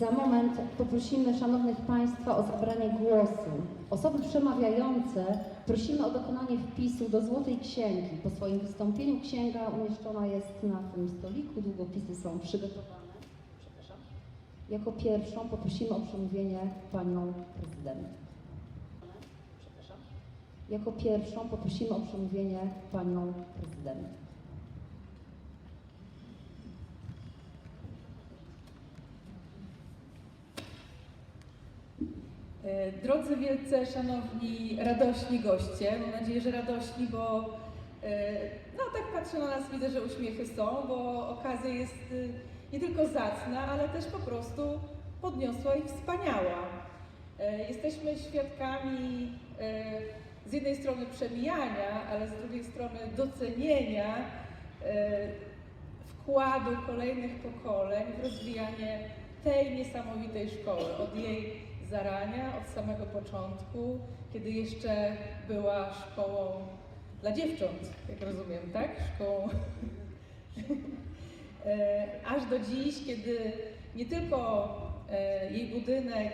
Za moment poprosimy Szanownych Państwa o zabranie głosu. Osoby przemawiające prosimy o dokonanie wpisu do Złotej Księgi. Po swoim wystąpieniu księga umieszczona jest na tym stoliku, długopisy są przygotowane. Przepraszam. Jako pierwszą poprosimy o przemówienie Panią Prezydent. Przepraszam. Jako pierwszą poprosimy o przemówienie Panią Prezydent. Drodzy wielce szanowni, radośni goście, mam nadzieję, że radośni, bo e, no tak patrzę na nas, widzę, że uśmiechy są, bo okazja jest e, nie tylko zacna, ale też po prostu podniosła i wspaniała. E, Jesteśmy świadkami e, z jednej strony przemijania, ale z drugiej strony docenienia e, wkładu kolejnych pokoleń w rozwijanie tej niesamowitej szkoły, od jej zarania, od samego początku, kiedy jeszcze była szkołą dla dziewcząt, jak rozumiem, tak? Szkołą E, aż do dziś, kiedy nie tylko e, jej budynek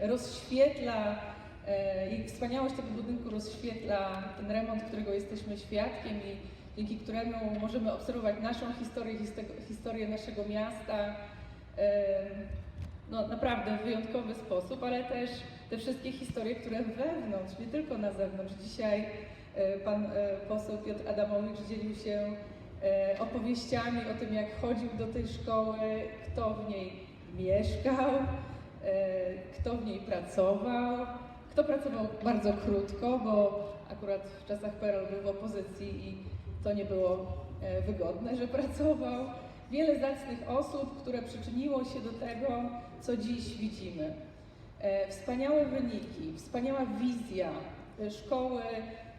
rozświetla, e, jej wspaniałość tego budynku rozświetla ten remont, którego jesteśmy świadkiem i dzięki któremu możemy obserwować naszą historię, historię naszego miasta, no naprawdę w wyjątkowy sposób, ale też te wszystkie historie, które wewnątrz, nie tylko na zewnątrz. Dzisiaj e, pan e, poseł Piotr Adamowicz dzielił się e, opowieściami o tym, jak chodził do tej szkoły, kto w niej mieszkał, kto w niej pracował, kto pracował bardzo krótko, bo akurat w czasach PRL był w opozycji i to nie było wygodne, że pracował. Wiele zacnych osób, które przyczyniło się do tego, co dziś widzimy. E, Wspaniałe wyniki, wspaniała wizja e, szkoły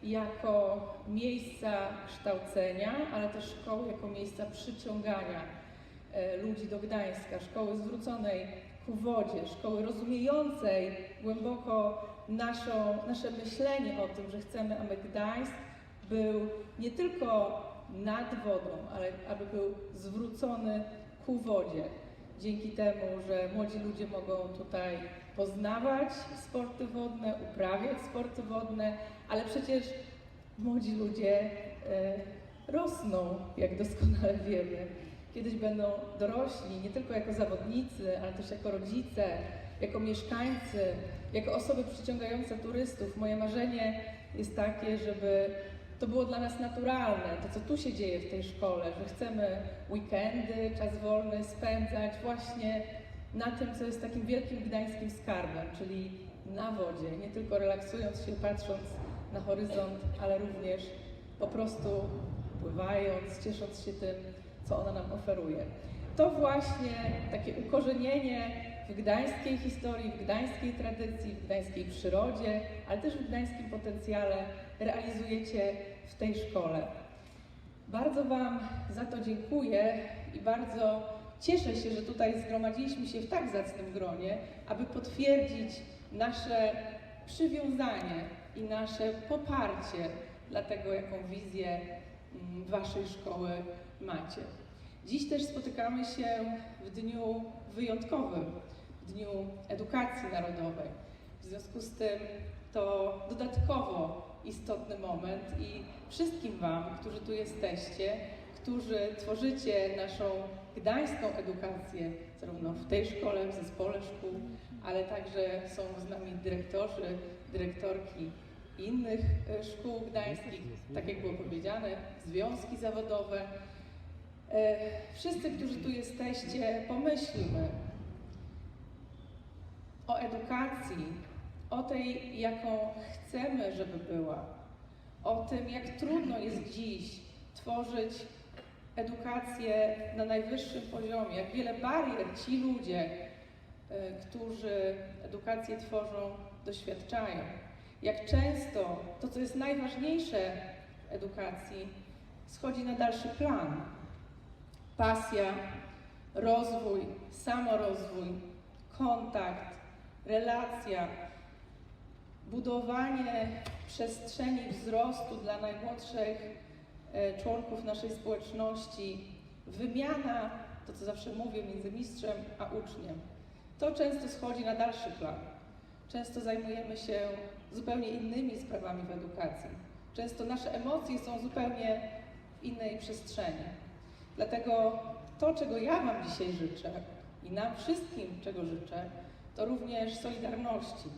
jako miejsca kształcenia, ale też szkoły jako miejsca przyciągania e, ludzi do Gdańska, szkoły zwróconej ku wodzie, szkoły rozumiejącej głęboko naszą, nasze myślenie o tym, że chcemy, aby Gdańsk był nie tylko nad wodą, ale aby był zwrócony ku wodzie. Dzięki temu, że młodzi ludzie mogą tutaj poznawać sporty wodne, uprawiać sporty wodne, ale przecież młodzi ludzie e, rosną, jak doskonale wiemy. Kiedyś będą dorośli, nie tylko jako zawodnicy, ale też jako rodzice, jako mieszkańcy, jako osoby przyciągające turystów. Moje marzenie jest takie, żeby to było dla nas naturalne, to co tu się dzieje w tej szkole, że chcemy weekendy, czas wolny spędzać właśnie na tym, co jest takim wielkim gdańskim skarbem, czyli na wodzie, nie tylko relaksując się, patrząc na horyzont, ale również po prostu pływając, ciesząc się tym, co ona nam oferuje. To właśnie takie ukorzenienie w gdańskiej historii, w gdańskiej tradycji, w gdańskiej przyrodzie, ale też w gdańskim potencjale realizujecie w tej szkole. Bardzo Wam za to dziękuję i bardzo cieszę się, że tutaj zgromadziliśmy się w tak zacnym gronie, aby potwierdzić nasze przywiązanie i nasze poparcie dla tego, jaką wizję mm, Waszej szkoły macie. Dziś też spotykamy się w dniu wyjątkowym, Dniu Edukacji Narodowej. W związku z tym to dodatkowo istotny moment i wszystkim Wam, którzy tu jesteście, którzy tworzycie naszą gdańską edukację, zarówno w tej szkole, w zespole szkół, ale także są z nami dyrektorzy, dyrektorki innych e, szkół gdańskich, tak jak było powiedziane, związki zawodowe. E, Wszyscy, którzy tu jesteście, pomyślmy o edukacji, o tej, jaką chcemy, żeby była, o tym, jak trudno jest dziś tworzyć edukację na najwyższym poziomie, jak wiele barier ci ludzie, e, którzy edukację tworzą, doświadczają. Jak często to, co jest najważniejsze w edukacji, schodzi na dalszy plan. Pasja, rozwój, samorozwój, kontakt, relacja, budowanie przestrzeni wzrostu dla najmłodszych e, członków naszej społeczności, wymiana, to co zawsze mówię, między mistrzem a uczniem. to często schodzi na dalszy plan. Często zajmujemy się zupełnie innymi sprawami w edukacji. Często nasze emocje są zupełnie w innej przestrzeni. Dlatego to, czego ja Wam dzisiaj życzę i nam wszystkim, czego życzę, to również solidarności.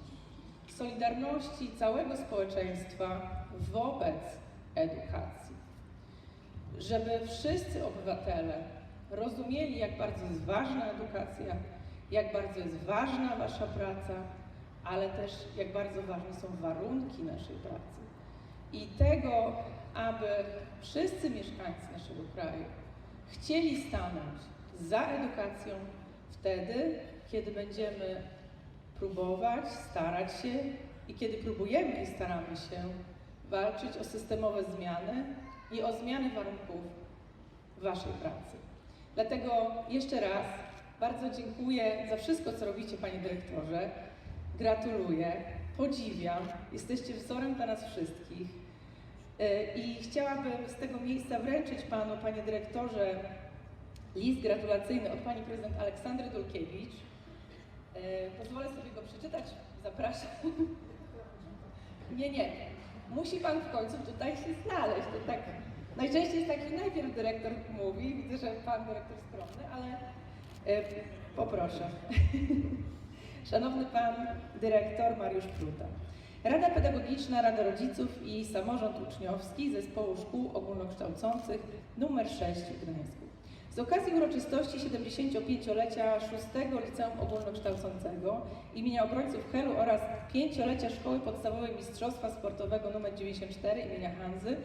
Solidarności całego społeczeństwa wobec edukacji. Żeby wszyscy obywatele rozumieli, jak bardzo jest ważna edukacja, jak bardzo jest ważna Wasza praca, ale też jak bardzo ważne są warunki naszej pracy. I tego, aby wszyscy mieszkańcy naszego kraju chcieli stanąć za edukacją wtedy, kiedy będziemy próbować, starać się i kiedy próbujemy i staramy się walczyć o systemowe zmiany i o zmiany warunków Waszej pracy. Dlatego jeszcze raz bardzo dziękuję za wszystko, co robicie, Panie Dyrektorze. Gratuluję, podziwiam, jesteście wzorem dla nas wszystkich. E, I chciałabym z tego miejsca wręczyć Panu, Panie Dyrektorze, list gratulacyjny od Pani Prezydent Aleksandry Dulkiewicz. E, Pozwolę sobie go przeczytać, zapraszam. Nie, nie, musi Pan w końcu tutaj się znaleźć. To tak, najczęściej jest tak, że najpierw dyrektor mówi, widzę, że Pan dyrektor skromny, ale e, poproszę. Szanowny Pan Dyrektor Mariusz Pluta. Rada Pedagogiczna, Rada Rodziców i Samorząd Uczniowski Zespołu Szkół Ogólnokształcących nr 6 w Gdańsku. Z okazji uroczystości 75-lecia 6 Liceum Ogólnokształcącego imienia obrońców Helu oraz 5-lecia Szkoły Podstawowej Mistrzostwa Sportowego nr 94 imienia Hanzy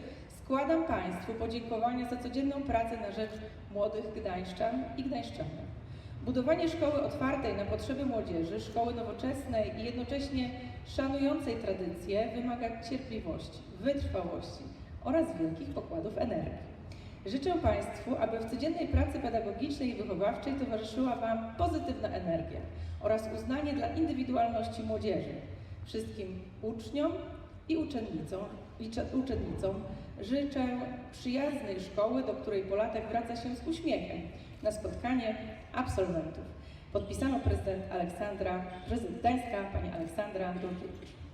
składam Państwu podziękowania za codzienną pracę na rzecz młodych Gdańszczan i Gdańszczanek. Budowanie szkoły otwartej na potrzeby młodzieży, szkoły nowoczesnej i jednocześnie szanującej tradycje wymaga cierpliwości, wytrwałości oraz wielkich pokładów energii. Życzę Państwu, aby w codziennej pracy pedagogicznej i wychowawczej towarzyszyła Wam pozytywna energia oraz uznanie dla indywidualności młodzieży. Wszystkim uczniom i uczennicom, licze- uczennicom życzę przyjaznej szkoły, do której po latach wraca się z uśmiechem na spotkanie absolwentów. Podpisano prezydent Aleksandra, prezydent Gdańska, pani Aleksandra Dulkiewicz.